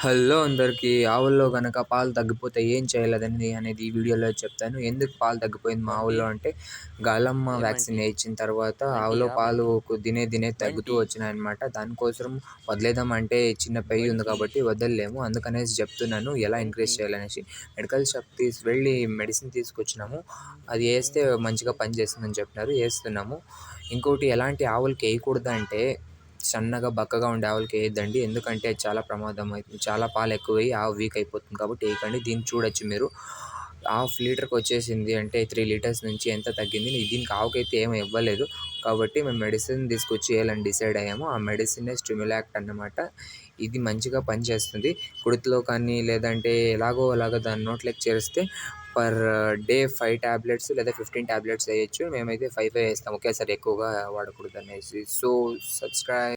Hello అందరికీ ఆవుల్లో కనుక పాలు తగ్గిపోతే ఏం చేయాలని అనేది ఈ వీడియోలో చెప్తాను. ఎందుకు పాలు తగ్గిపోయింది మా ఆవుల్లో అంటే గాలమ్మ వ్యాక్సిన్ వేయించిన తర్వాత ఆవులో పాలు దినే దినే తగ్గుతూ వచ్చినాయి అనమాట దానికోసం వదిలేద్దాం అంటే చిన్న పెయ్యి ఉంది కాబట్టి వదలలేము. అందుకనేసి చెప్తున్నాను ఎలా ఇంక్రీజ్ చేయాలనేసి. మెడికల్ షాప్ తీసి వెళ్ళి మెడిసిన్ తీసుకొచ్చినాము. అది వేస్తే మంచిగా పనిచేస్తుందని చెప్పినారు. వేస్తున్నాము. ఇంకోటి ఎలాంటి ఆవులకి వేయకూడదు అంటే సన్నగా బక్కగా ఉండే ఆవులకి వేయద్దండి. ఎందుకంటే చాలా ప్రమాదం అవుతుంది చాలా పాలు ఎక్కువయ్యి ఆవు వీక్ అయిపోతుంది కాబట్టి వేయకండి. దీన్ని చూడొచ్చు మీరు. హాఫ్ లీటర్కి వచ్చేసింది అంటే త్రీ లీటర్స్ నుంచి ఎంత తగ్గింది? దీనికి ఆవుకైతే ఏమి ఇవ్వలేదు. కాబట్టి మేము మెడిసిన్ తీసుకొచ్చి వేయాలని డిసైడ్ అయ్యాము. ఆ మెడిసినే స్టిమ్యులాక్ట్ అన్నమాట. ఇది మంచిగా పనిచేస్తుంది. కుడితిలో కానీ లేదంటే ఎలాగో అలాగో దాని నోట్లోకి చేరిస్తే పర్ డే ఫైవ్ ట్యాబ్లెట్స్ లేదా ఫిఫ్టీన్ ట్యాబ్లెట్స్ వేయచ్చు. మేమైతే ఫైవ్ ఫైవ్ వేస్తాం. ఒకేసారి ఎక్కువగా వాడకూడదు అనేసి సో సబ్స్క్రైబ్